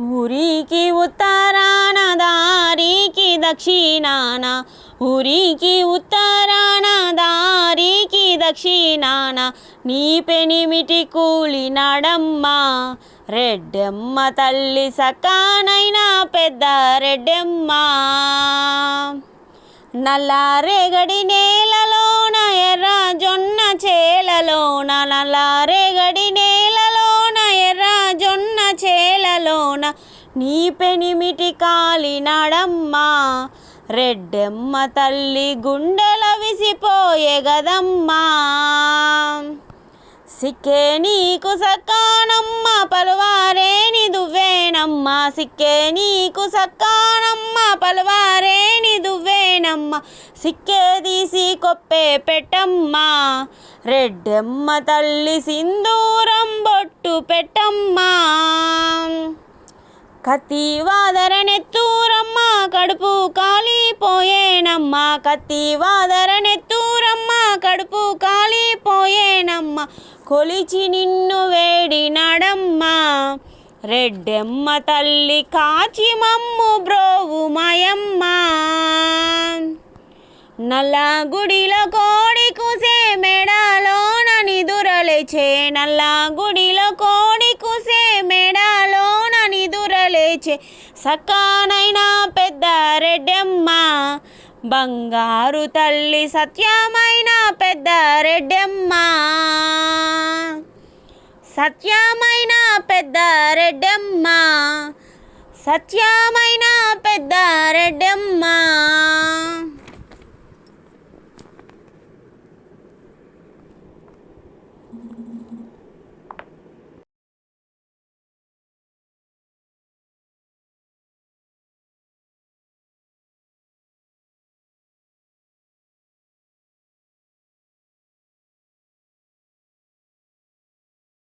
ఊరికి ఉత్తరాన దారికి దక్షిణాన. ఊరికి ఉత్తరాన దారికి దక్షిణాన. నీ పెనిమిటి కూలినాడమ్మా రెడ్డెమ్మ తల్లి సకానైనా పెద్ద రెడ్డెమ్మ. నల్లారేగడి నేలలోన ఎర్ర జొన్న చేలలోన నీ పెనిమిటి కాలినాడమ్మా రెడ్డెమ్మ తల్లి గుండెల విసిపోయే గదమ్మా. సిక్కే నీకు సక్కానమ్మ పలువారేని దువ్వేనమ్మ సిక్కే నీకు సక్కానమ్మ పలువారేని దువ్వేనమ్మ సిక్కే తీసి కొప్పే పెట్టమ్మా రెడ్డెమ్మ తల్లి సింధూరం బొట్టు పెట్టమ్మా. కత్తి వాదరనెత్తూరమ్మ కడుపు కాలిపోయేనమ్మ. కత్తి వాదరనెత్తూరమ్మ కడుపు కాలిపోయేనమ్మ. కొలిచి నిన్ను వేడినాడమ్మా రెడ్డెమ్మ తల్లి కాచి మమ్ము బ్రోవు మాయమ్మ. నల్ల గుడిలో కోడి కూసే మెడలోన నిదురలేచే నల్ల గుడిలో లేచే సకానైనా పెద్ద రెడ్డమ్మ. బంగారు తల్లి సత్యమైన పెద్ద రెడ్డమ్మ. సత్యమైన పెద్ద రెడ్డమ్మ. సత్యమైన పెద్ద రెడ్డమ్మ.